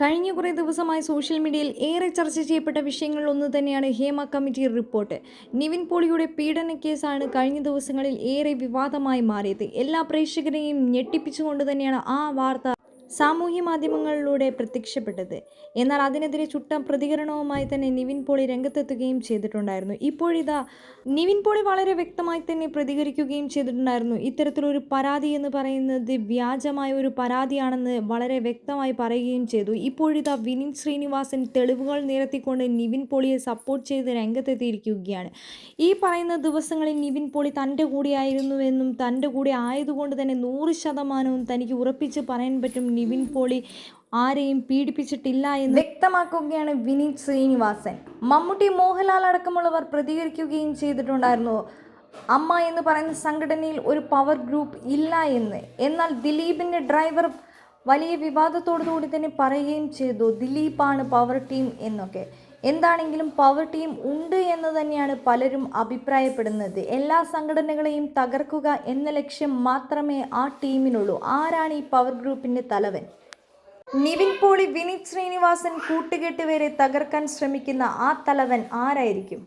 കഴിഞ്ഞ കുറേ ദിവസമായി സോഷ്യൽ മീഡിയയിൽ ഏറെ ചർച്ച ചെയ്യപ്പെട്ട വിഷയങ്ങളിൽ ഒന്ന് തന്നെയാണ് ഹേമ കമ്മിറ്റി റിപ്പോർട്ട്. നിവിൻ പോളിയുടെ പീഡന കേസാണ് കഴിഞ്ഞ ദിവസങ്ങളിൽ ഏറെ വിവാദമായി മാറിയത്. എല്ലാ പ്രേക്ഷകരെയും ഞെട്ടിപ്പിച്ചുകൊണ്ട് തന്നെയാണ് ആ വാർത്ത സാമൂഹ്യ മാധ്യമങ്ങളിലൂടെ പ്രത്യക്ഷപ്പെട്ടത്. എന്നാൽ അതിനെതിരെ ചുട്ട പ്രതികരണവുമായി തന്നെ നിവിൻ പോളി രംഗത്തെത്തുകയും ചെയ്തിട്ടുണ്ടായിരുന്നു. ഇപ്പോഴിതാ നിവിൻ പോളി വളരെ വ്യക്തമായി തന്നെ പ്രതികരിക്കുകയും ചെയ്തിട്ടുണ്ടായിരുന്നു. ഇത്തരത്തിലൊരു പരാതി എന്ന് പറയുന്നത് വ്യാജമായ ഒരു പരാതിയാണെന്ന് വളരെ വ്യക്തമായി പറയുകയും ചെയ്തു. ഇപ്പോഴിതാ വിനിൻ ശ്രീനിവാസൻ തെളിവുകൾ നിരത്തിക്കൊണ്ട് നിവിൻ പോളിയെ സപ്പോർട്ട് ചെയ്ത് രംഗത്തെത്തിയിരിക്കുകയാണ്. ഈ പറയുന്ന ദിവസങ്ങളിൽ നിവിൻ പോളി തന്റെ കൂടെയായിരുന്നുവെന്നും തന്റെ കൂടെ ആയതുകൊണ്ട് തന്നെ നൂറ് ശതമാനവും തനിക്ക് ഉറപ്പിച്ച് പറയാൻ പറ്റും നിവിൻ പോളി ആരെയും പീഡിപ്പിച്ചിട്ടില്ല എന്ന് വ്യക്തമാക്കുകയാണ് വിനീത് ശ്രീനിവാസൻ. മമ്മൂട്ടി മോഹൻലാൽ അടക്കമുള്ളവർ പ്രതികരിക്കുകയും ചെയ്തിട്ടുണ്ടായിരുന്നു. അമ്മ എന്ന് പറയുന്ന സംഘടനയിൽ ഒരു പവർ ഗ്രൂപ്പ് ഇല്ല എന്ന്. എന്നാൽ ദിലീപിന്റെ ഡ്രൈവർ വലിയ വിവാദത്തോടുകൂടി തന്നെ പറയുകയും ചെയ്തു. ദിലീപാണ് പവർ ടീം എന്നൊക്കെ. എന്താണെങ്കിലും പവർ ടീം ഉണ്ട് എന്ന് തന്നെയാണ് പലരും അഭിപ്രായപ്പെടുന്നത്. എല്ലാ സംഘടനകളെയും തകർക്കുക എന്ന ലക്ഷ്യം മാത്രമേ ആ ടീമിനുള്ളൂ ആരാണ് ഈ പവർ ഗ്രൂപ്പിന്റെ തലവൻ? നിവിൻ പോളി വിനീത് ശ്രീനിവാസൻ കൂട്ടുകെട്ട് വരെ തകർക്കാൻ ശ്രമിക്കുന്ന ആ തലവൻ ആരായിരിക്കും?